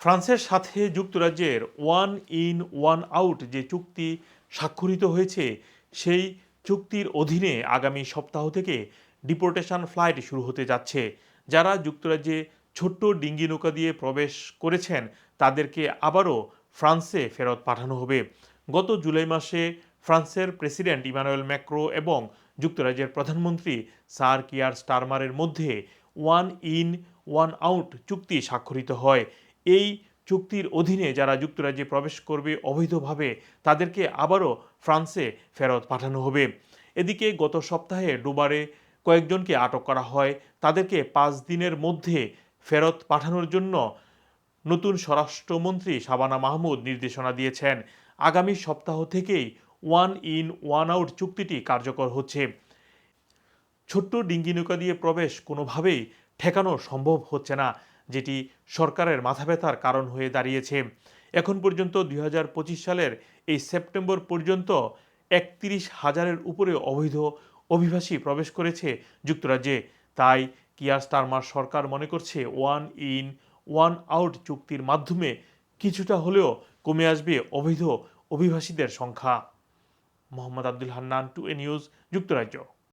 ফ্রান্সের সাথে যুক্তরাজ্যের ওয়ান ইন, ওয়ান আউট যে চুক্তি স্বাক্ষরিত হয়েছে, সেই চুক্তির অধীনে আগামী সপ্তাহ থেকে ডিপোর্টেশন ফ্লাইট শুরু হতে যাচ্ছে। যারা যুক্তরাজ্যে ছোট্ট ডিঙ্গি নৌকা দিয়ে প্রবেশ করেছেন, তাদেরকে আবারও ফ্রান্সে ফেরত পাঠানো হবে। গত জুলাই মাসে ফ্রান্সের প্রেসিডেন্ট ইমানুয়েল ম্যাক্রো এবং যুক্তরাজ্যের প্রধানমন্ত্রী স্যার কিয়ার স্টারমারের মধ্যে ওয়ান ইন, ওয়ান আউট চুক্তি স্বাক্ষরিত হয়। এই চুক্তির অধীনে যারা যুক্তরাজ্যে প্রবেশ করবে অবৈধভাবে, তাদেরকে আবারও ফ্রান্সে ফেরত পাঠানো হবে। এদিকে গত সপ্তাহে ডুবারে কয়েকজনকে আটক করা হয়। তাদেরকে পাঁচ দিনের মধ্যে ফেরত পাঠানোর জন্য নতুন স্বরাষ্ট্রমন্ত্রী শাবানা মাহমুদ নির্দেশনা দিয়েছেন। আগামী সপ্তাহ থেকেই ওয়ান ইন, ওয়ান আউট চুক্তিটি কার্যকর হচ্ছে। ছোট্ট ডিঙ্গি নৌকা দিয়ে প্রবেশ কোনোভাবেই ঠেকানো সম্ভব হচ্ছে না। যেটি সরকারের মাথা ব্যথার কারণ হয়ে দাঁড়িয়েছে। এখন পর্যন্ত দুই হাজার পঁচিশ সালের এই সেপ্টেম্বর পর্যন্ত একত্রিশ হাজারের উপরে অবৈধ অভিবাসী প্রবেশ করেছে যুক্তরাজ্যে। তাই কিয়ার স্টারমার সরকার মনে করছে ওয়ান ইন, ওয়ান আউট চুক্তির মাধ্যমে কিছুটা হলেও কমে আসবে অবৈধ অভিবাসীদের সংখ্যা। Mohammad Abdul Hannan, to a news, যুক্তরাজ্য।